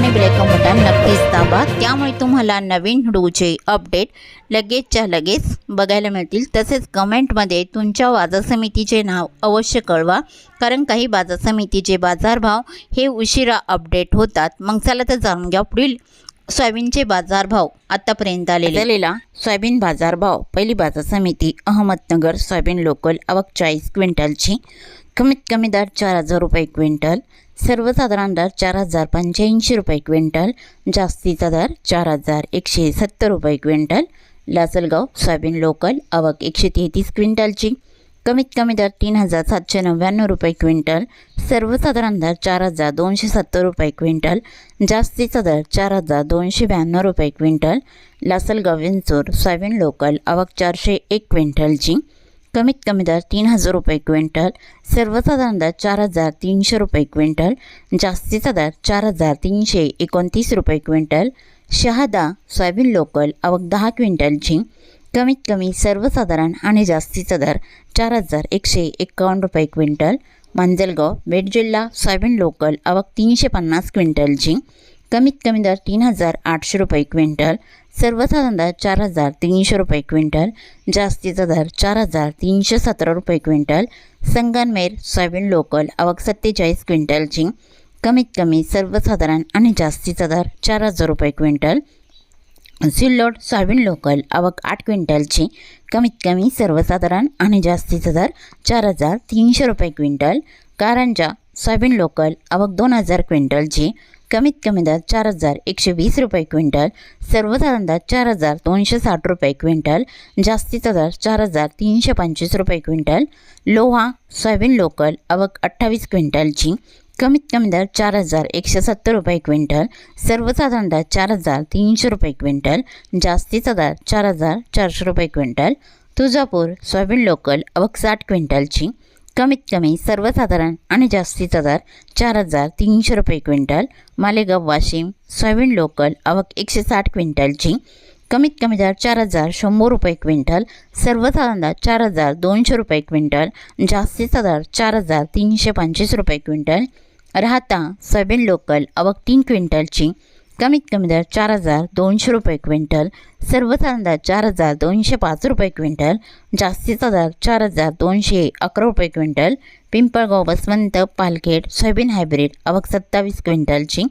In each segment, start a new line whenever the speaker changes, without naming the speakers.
आणि black button नक्कीच दाबा त्यामुळे तुम्हाला नवीन व्हिडिओचे अपडेट लगेचच्या लगेच बघायला मिळतील. तसेच कमेंटमध्ये तुमच्या बाजार समितीचे नाव अवश्य कळवा. कारण काही बाजार समितीचे बाजारभाव हे उशिरा अपडेट होतात. मग चला तर जाणून घ्या पुढील सोयाबीनचे बाजारभाव आतापर्यंत आलेले. आलेला सोयाबीन बाजारभाव. पहिली बाजार समिती अहमदनगर सोयाबीन लोकल आवक चाळीस क्विंटलची. कमीत कमी दर चार हजार रुपये क्विंटल सर्वसाधारण दर चार हजार पंच्याऐंशी रुपये क्विंटल जास्तीचा दर चार हजार एकशे सत्तर रुपये क्विंटल लासलगाव सोयाबीन लोकल आवक एकशे तेहतीस क्विंटलची. कमीत कमी दर तीन हजार सातशे नव्याण्णव रुपये क्विंटल सर्वसाधारण दर चार हजार दोनशे सत्तर रुपये क्विंटल जास्तीचा दर चार हजार दोनशे ब्याण्णव रुपये quintal Lasalgaon Vinchur soybean local आवक चारशे एक क्विंटलची. कमीत कमी दर तीन हजार रुपये क्विंटल सर्वसाधारण दर चार हजार तीनशे रुपये क्विंटल जास्तीचा दर चार हजार तीनशे एकोणतीस रुपये क्विंटल शहादा सोयाबीन लोकल आवक दहा क्विंटलची कमीत कमी सर्वसाधारण आणि जास्तीचा दर चार हजार एकशे एकावन्न रुपये क्विंटल मांजलगाव बीड जिल्हा सोयाबीन लोकल आवक तीनशे पन्नास क्विंटलची कमीत कमी दर तीन हजार आठशे रुपये क्विंटल सर्वसाधारण दर चार हजार तीनशे रुपये क्विंटल जास्तीचा दर चार हजार तीनशे सतरा रुपये क्विंटल संगनमेर सोयाबीन लोकल आवक सत्तेचाळीस क्विंटलची कमीत कमी सर्वसाधारण आणि जास्तीचा दर चार हजार रुपये क्विंटल सिल्लोड सोयाबीन लोकल आवक आठ क्विंटलची कमीत कमी सर्वसाधारण आणि जास्तीचा दर चार हजार तीनशे रुपये क्विंटल कारंजा सोयाबीन लोकल आवक दोन हजार क्विंटलची कमीत कमी दर चार हजार एकशे वीस रुपये क्विंटल सर्वसाधारण दर चार हजार दोनशे साठ रुपये क्विंटल जास्तीचा दर चार हजार तीनशे पंचवीस रुपये क्विंटल लोहा सोयाबीन लोकल आवक अठ्ठावीस क्विंटलची कमीत कमी दर चार हजार एकशे सत्तर रुपये क्विंटल सर्वसाधारण दर चार हजार तीनशे रुपये क्विंटल जास्तीचा दर चार हजार चारशे रुपये क्विंटल तुळजापूर सोयाबीन लोकल आवक साठ क्विंटलची कमीत कमी सर्वसाधारण आणि जास्तीचा दर चार हजार तीनशे रुपये quintal Malegaon Washim soybean local आवक एकशे साठ क्विंटलची कमीत कमी दर चार हजार शंभर रुपये क्विंटल सर्वसाधारण दर चार हजार दोनशे रुपये क्विंटल जास्तीचा दर चार हजार तीनशे पंचवीस रुपये क्विंटल. राहता सोयाबीन लोकल आवक तीन क्विंटलची कमीत कमी दर चार हजार दोनशे रुपये क्विंटल सर्वसाधारण दर चार हजार दोनशे पाच रुपये क्विंटल जास्तीचा दर चार हजार दोनशे अकरा रुपये quintal Pimpalgaon Baswant Palkhed soybean hybrid आवक सत्तावीस क्विंटलची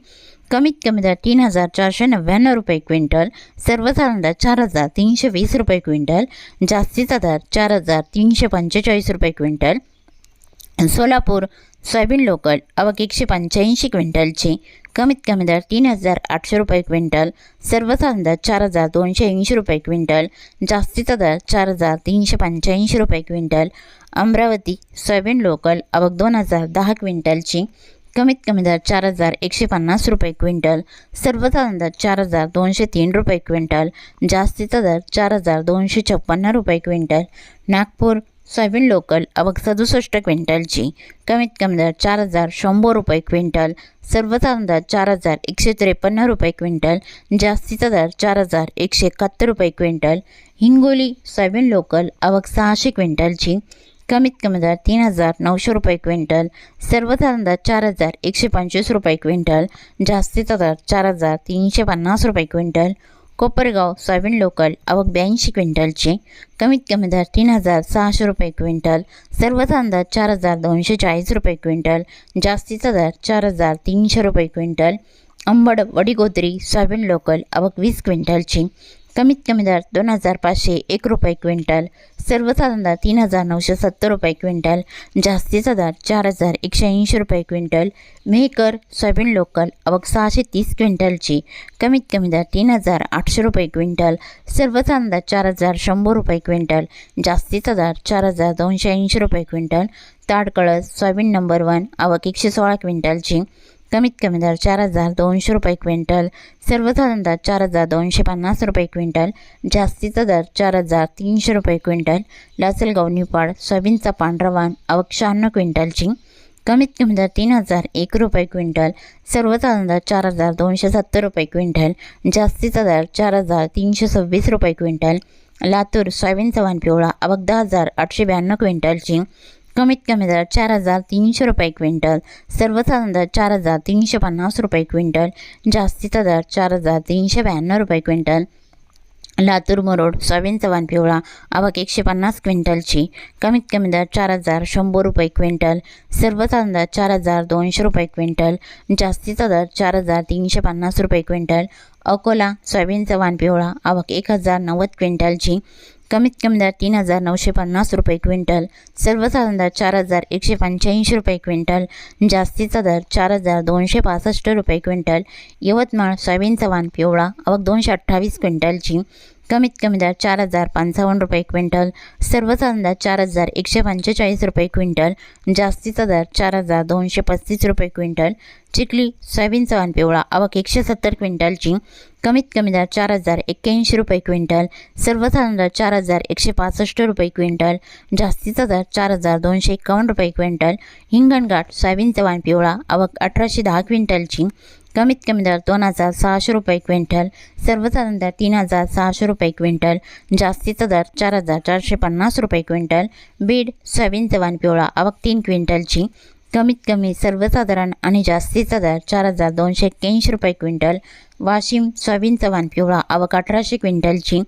कमीत कमी दर तीन हजार चारशे नव्याण्णव रुपये क्विंटल सर्वसाधारण दर चार हजार तीनशे वीस रुपये क्विंटल जास्तीचा दर चार हजार तीनशे पंचेचाळीस रुपये क्विंटल. सोलापूर सोयाबीन लोकल आवक एकशे पंच्याऐंशी क्विंटलची कमीत कमी दर तीन हजार आठशे रुपये क्विंटल सर्वसाधारण दर चार हजार दोनशे ऐंशी रुपये क्विंटल जास्तीचा दर चार हजार तीनशे पंच्याऐंशी रुपये क्विंटल अमरावती सोयाबीन लोकल आवक दोन हजार दहा क्विंटलची कमीत कमी दर चार हजार एकशे पन्नास रुपये क्विंटल सर्वसाधारण दर चार हजार दोनशे तीन रुपये क्विंटल जास्तीचा दर चार हजार दोनशे छप्पन्न रुपये क्विंटल नागपूर सोयाबीन लोकल आवक सदुसष्ट क्विंटलची. कमीत कमी दर चार हजार शंभर रुपये क्विंटल. सर्वसाधारण दर चार हजार एकशे त्रेपन्न रुपये क्विंटल. जास्तीचा दर चार हजार एकशे एकाहत्तर रुपये क्विंटल. हिंगोली सोयाबीन लोकल आवक सहाशे क्विंटलची. कमीत कमी दर तीन हजार नऊशे रुपये क्विंटल. सर्वसाधारण दर चार हजार एकशे पंचवीस रुपये क्विंटल. जास्तीचा दर चार हजार तीनशे पन्नास रुपये क्विंटल. कोपरगाव सोयाबीन लोकल आवक ब्याऐंशी क्विंटलची. कमीत कमी दर तीन हजार सहाशे रुपये क्विंटल. सर्वसाधारण दर चार हजार दोनशे चाळीस रुपये क्विंटल. जास्तीचा दर चार हजार तीनशे रुपये quintal. Ambad Vadigodri soybean local आवक वीस क्विंटलची. कमीत कमी दर दोन हजार पाचशे एक रुपये क्विंटल सर्वसाधारण दर तीन हजार नऊशे सत्तर रुपये क्विंटल जास्तीचा दर चार हजार एकशे ऐंशी रुपये क्विंटल मेहकर सोयाबीन लोकल आवक सहाशे तीस क्विंटलची कमीत कमी दर तीन हजार आठशे रुपये क्विंटल सर्वसाधारण दर चार हजार शंभर रुपये क्विंटल जास्तीचा दर चार हजार दोनशे ऐंशी रुपये quintal Tadkalas soybean number one आवक एकशे सोळा क्विंटलची कमीत कमी दर चार हजार दोनशे रुपये क्विंटल सर्वसाधारण दर चार हजार दोनशे पन्नास रुपये क्विंटल जास्तीचा दर चार हजार तीनशे रुपये क्विंटल लासलगाव निपाड सोयाबीनचा पांढरवान वाण शहाण्णव क्विंटलची. कमीत कमी दर तीन हजार एक रुपये क्विंटल सर्वसाधारण दर चार हजार दोनशे सत्तर रुपये क्विंटल जास्तीचा दर चार हजार तीनशे सव्वीस रुपये क्विंटल लातूर सोयाबीनचा वान पिवळा आवक दहा हजार आठशे ब्याण्णव क्विंटलची. कमीत कमी दर चार हजार तीनशे रुपये क्विंटल. सर्वसाधारण दर चार हजार तीनशे पन्नास रुपये क्विंटल. जास्तीचा दर चार हजार तीनशे ब्याण्णव रुपये क्विंटल. लातूर मरोड सोयाबीन चव्हाण पिवळा आवक एकशे पन्नास क्विंटलची. कमीत कमी दर चार हजार शंभर रुपये क्विंटल. सर्वसाधारण दर चार हजार दोनशे रुपये क्विंटल. जास्तीचा दर चार हजार तीनशे पन्नास रुपये क्विंटल. अकोला सोयाबीन चव्हाण पिवळा आवक एक हजार नव्वद क्विंटलची. कमीत कमी दर तीन हजार नऊशे पन्नास रुपये क्विंटल. सर्वसाधारण दर चार हजार एकशे पंच्याऐंशी रुपये क्विंटल. जास्तीचा दर चार हजार दोनशे पासष्ट रुपये क्विंटल. यवतमाळ सोयाबीन चव्हाण पिवळा अवघ दोनशे अठ्ठावीस क्विंटलची. कमीत कमी दर चार हजार पंचावन्न रुपये क्विंटल सर्वसाधारण दर चार हजार एकशे पंचेचाळीस रुपये क्विंटल जास्तीचा दर चार हजार दोनशे पस्तीस रुपये क्विंटल चिखली सोयाबीन चव्हाण पिवळा आवक एकशे सत्तर क्विंटलची कमीत कमी दर चार हजार एक्क्याऐंशी रुपये क्विंटल सर्वसाधारण दर चार हजार एकशे पासष्ट रुपये क्विंटल जास्तीचा दर चार हजार दोनशे एकावन्न रुपये क्विंटल हिंगणघाट सोयाबीन चव्हाण पिवळा आवक अठराशे दहा क्विंटलची कमीत कमी दर दोन हजार सहाशे रुपये क्विंटल सर्वसाधारण दर तीन हजार सहाशे रुपये क्विंटल जास्तीचा दर चार हजार चारशे पन्नास रुपये क्विंटल बीड सोयाबीन चव्हाण पिवळा आवक तीन क्विंटलची. कमीत कमी सर्वसाधारण आणि जास्तीचा दर चार हजार दोनशे एक्क्याऐंशी रुपये क्विंटल वाशिम सोयाबीन चव्हाण पिवळा आवक अठराशे क्विंटलची.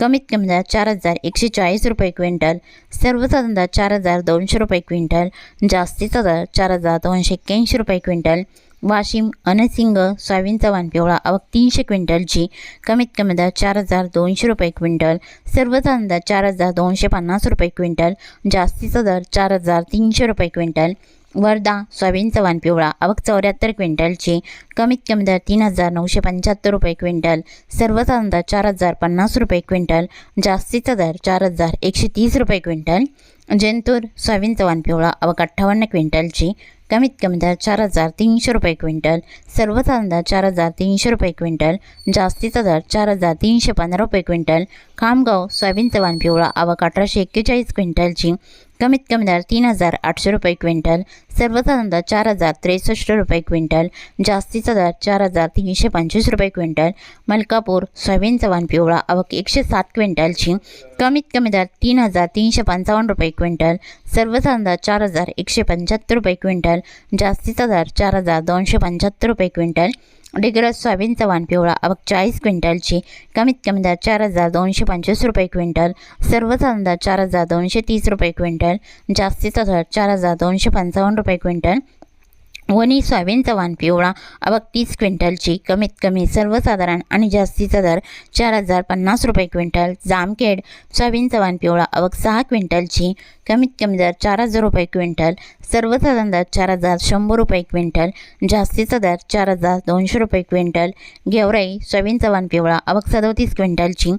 कमीत कमी दर चार हजार एकशे चाळीस रुपये क्विंटल सर्वसाधारण दर चार हजार दोनशे रुपये क्विंटल जास्तीचा दर चार हजार दोनशे एक्क्याऐंशी रुपये क्विंटल वाशिम अनसिंग सोयाबीन चव्हाण पिवळा. आवक तीनशे क्विंटलची कमीत कमी दर चार हजार दोनशे रुपये क्विंटल. सर्वसाधारण दर चार हजार दोनशे पन्नास रुपये क्विंटल. जास्तीचा दर चार हजार तीनशे रुपये क्विंटल. वर्धा सोयाबीन चव्हाण पिवळा. आवक चौऱ्याहत्तर क्विंटलची कमीत कमी दर तीन हजार नऊशे पंच्याहत्तर रुपये क्विंटल. सर्वसाधारण दर चार हजार पन्नास रुपये क्विंटल. जास्तीचा दर चार हजार एकशे तीस रुपये क्विंटल. जंतूर सोयाबीन चव्हाण पिवळा. आवक अठ्ठावन्न क्विंटलची कमीत कमी दर चार हजार तीनशे रुपये क्विंटल सर्वसाधारण दर चार हजार तीनशे रुपये क्विंटल जास्तीचा दर चार हजार तीनशे पंधरा रुपये क्विंटल खामगाव सोयाबीन चव्हाण पिवळा आवक अठराशे एक्केचाळीस क्विंटलची कमीत कमी दर तीन हजार आठशे रुपये क्विंटल सर्वसाधारण दर चार हजार त्रेसष्ट रुपये क्विंटल जास्तीचा दर चार हजार तीनशे पंचवीस रुपये क्विंटल मलकापूर सोयाबीन चवान पिवळा आवक एकशे सात क्विंटलची कमीत कमी दर तीन हजार तीनशे पंचावन्न रुपये क्विंटल सर्वसाधारण दर चार हजार एकशे पंच्याहत्तर रुपये क्विंटल जास्तीचा दर चार हजार दोनशे पंच्याहत्तर रुपये क्विंटल डिग्रज सोयाबीन वाण पिवळा आवक चाळीस क्विंटलची कमीत कमी दर चार हजार दोनशे पंचवीस रुपये क्विंटल सर्वसाधारण दर चार हजार दोनशे तीस रुपये क्विंटल जास्तीचा दर चार हजार दोनशे पंचावन्न रुपये क्विंटल वनी सोयाबीन चव्हाण पिवळा अवक तीस क्विंटलची कमीत कमी सर्वसाधारण आणि जास्तीचा दर चार हजार पन्नास रुपये क्विंटल. जामखेड सोयाबीन चव्हाण पिवळा अवक सहा क्विंटलची कमीत कमी दर चार हजार रुपये क्विंटल. सर्वसाधारण दर चार हजार शंभर रुपये क्विंटल. जास्तीचा दर चार हजार दोनशे रुपये क्विंटल. गेवराई सोयाबीन चव्हाण पिवळा आवक सदोतीस क्विंटलची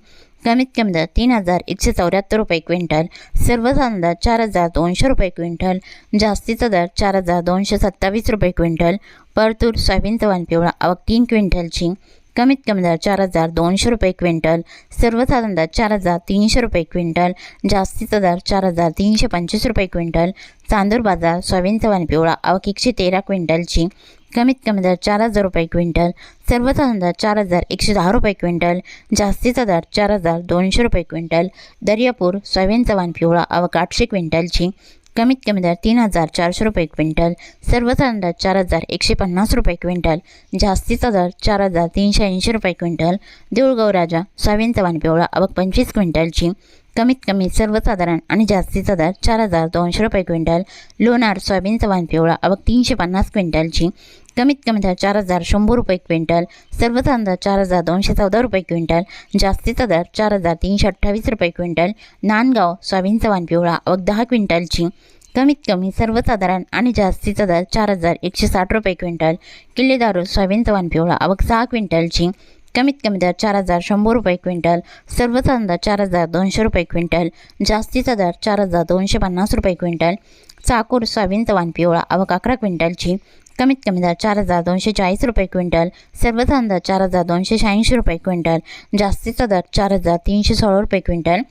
कमीत कमी दर तीन हजार एकशे चौऱ्याहत्तर रुपये क्विंटल सर्वसाधारण दर चार हजार दोनशे रुपये क्विंटल जास्तीचा दर चार हजार दोनशे सत्तावीस रुपये क्विंटल परतूर सोयाबीन चव्हाण पिवळा आवक तीन क्विंटलची कमीत कमी दर चार हजार दोनशे रुपये क्विंटल सर्वसाधारण दर चार हजार तीनशे रुपये क्विंटल जास्तीचा दर चार हजार तीनशे पंचवीस रुपये क्विंटल चांदूर बाजार सोयाबीन चव्हाण पिवळा आवक एकशे तेरा क्विंटलची कमीत कमी दर चार हजार रुपये क्विंटल सर्वसाधारण दर चार हजार एकशे दहा रुपये क्विंटल जास्तीचा दर चार हजार दोनशे रुपये क्विंटल दर्यापूर सोयाबीन चव्हाण पिवळा आवक आठशे क्विंटलची कमीत कमी दर तीन हजार चारशे रुपये क्विंटल सर्वसाधारण दर चार हजार एकशे पन्नास रुपये क्विंटल जास्तीचा दर चार हजार तीनशे ऐंशी रुपये क्विंटल देऊळगाव राजा सोयाबीन चव्हाण पिवळा आवक पंचवीस क्विंटलची कमीत कमी सर्वसाधारण आणि जास्तीचा दर चार हजार दोनशे रुपये क्विंटल लोणार सोयाबीन चव्हाण पिवळा आवक तीनशे पन्नास क्विंटलची कमीत कमी दर चार हजार शंभर रुपये क्विंटल सर्वसाधारण दर चार हजार दोनशे चौदा रुपये क्विंटल जास्तीचा दर चार हजार तीनशे अठ्ठावीस रुपये क्विंटल नांदगाव सोयाबीनचा वानपिवळा पिवळा दहा क्विंटलची कमीत कमी सर्वसाधारण आणि जास्तीचा दर चार हजार एकशे साठ रुपये क्विंटल किल्लेदारू सोयाबीनचा वानपिवळा पिवळा सहा क्विंटलची कमीत कमी दर चार हजार शंभर रुपये क्विंटल सर्वसाधारण दर चार हजार दोनशे रुपये क्विंटल जास्तीचा दर चार हजार दोनशे पन्नास रुपये क्विंटल चाकूर सोयाबीनचा वानपिवळा पिवळा आवक अकरा क्विंटलची कमीत कमी दर चार हजार दोनशे चाळीस रुपये क्विंटल सर्वसाधारण दर चार हजार दोनशे शहाऐंशी रुपये क्विंटल जास्तीचा दर चार हजार तीनशे सोळा रुपये क्विंटल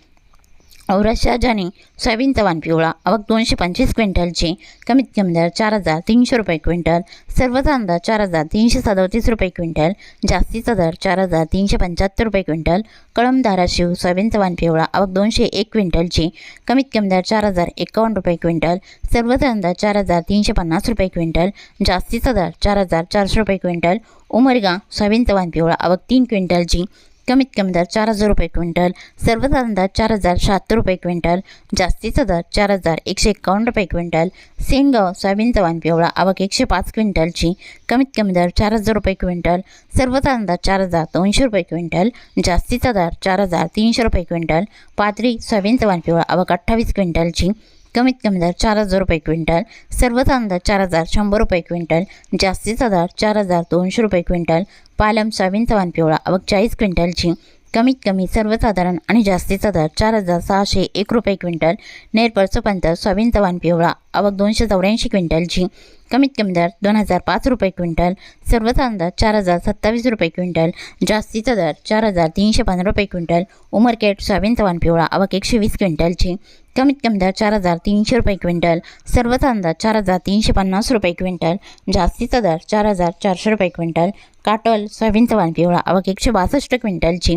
औरत शहाजानी सोयाबीन तवान पिवळा. आवक दोनशे पंचवीस क्विंटलची. कमीत कमी दर चार हजार तीनशे रुपये क्विंटल. सर्वचा अंदाज चार हजार तीनशे सदोतीस रुपये क्विंटल. जास्तीचा दर चार हजार तीनशे पंच्याहत्तर रुपये क्विंटल. कळम धाराशिव सोयाबीन तवान पिवळा. अवक दोनशे एक क्विंटलची. कमीत कमी दर चार हजार एकावन्न रुपये क्विंटल. सर्वचा अंदाज चार हजार तीनशे पन्नास रुपये क्विंटल. जास्तीचा दर चार हजार चारशे रुपये क्विंटल. उमरगा सोयाबीन तवान पिवळा. आवक तीन क्विंटलची. कमीत कमी दर चार हजार रुपये क्विंटल सर्वसाधारण दर चार हजार शहात्तर रुपये क्विंटल जास्तीचा दर चार हजार एकशे एकावन्न रुपये क्विंटल सेनगाव सोयाबीनचा वाण पिवळा आवक एकशे पाच क्विंटलची कमीत कमी दर चार हजार रुपये क्विंटल सर्वसाधारण दर चार हजार दोनशे रुपये क्विंटल जास्तीचा दर चार हजार तीनशे रुपये क्विंटल पाथरी सोयाबीनचा वाण पिवळा आवक अठ्ठावीस क्विंटलची कमीत कमी दर चार हजार रुपये क्विंटल सर्वच अंदाज चार हजार शंभर रुपये क्विंटल जास्तीचा दर चार हजार दोनशे रुपये क्विंटल पालम सोयाबीन सवान पिवळा अवघ चाळीस क्विंटलची कमीत कमी सर्वसाधारण आणि जास्तीचा दर चार हजार सहाशे एक रुपये क्विंटल नेरपर पंत सोयाबीन तवान पिवळा आवक दोनशे चौऱ्याऐंशी क्विंटलची कमीत कमी दर दोन हजार पाच रुपये क्विंटल सर्वसाधारण दर चार हजार सत्तावीस रुपये क्विंटल जास्तीचा दर चार हजार तीनशे पंधरा रुपये क्विंटल उमरकेट सोयाबीन तवान पिवळा आवक एकशे वीस क्विंटलची कमीत कमी दर चार हजार तीनशे रुपये क्विंटल सर्वसाधारण दर चार हजार तीनशे पन्नास रुपये क्विंटल जास्तीचा दर चार हजार चारशे रुपये क्विंटल काटोल सोयाबीन पिवळा आवक एकशे बासष्ट क्विंटलची.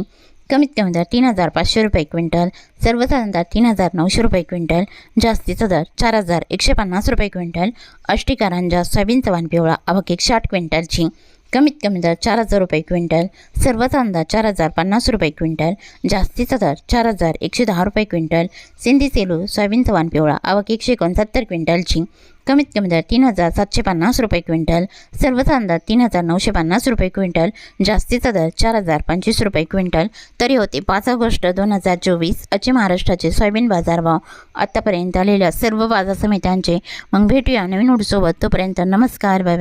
कमीत कमी दर तीन हजार पाचशे रुपये क्विंटल. सर्वसाधारण दर तीन हजार नऊशे रुपये क्विंटल. जास्तीचा दर चार हजार एकशे पन्नास रुपये क्विंटल. अष्टीकारांजा सोयाबीन चव्हाण पिवळा आवक एकशे आठ क्विंटलची. कमीत कमी दर चार हजार रुपये क्विंटल सर्वच अंदाज चार हजार पन्नास रुपये क्विंटल जास्तीचा दर चार हजार एकशे दहा रुपये क्विंटल सिंधी सेलू सोयाबीन चव्हाण पिवळा आवक एकशे एकोणसत्तर क्विंटलची कमीत कमी दर तीन हजार सातशे पन्नास रुपये क्विंटल सर्व अंदाज तीन हजार नऊशे पन्नास रुपये क्विंटल जास्तीचा दर चार हजार पंचवीस रुपये क्विंटल. तरी होते पाच ऑगस्ट दोन हजार चोवीस अचे महाराष्ट्राचे सोयाबीन बाजारभाव आत्तापर्यंत आलेल्या सर्व बाजार समित्यांचे. मग भेटूया नवीन उडसोबत तोपर्यंत नमस्कार बाय.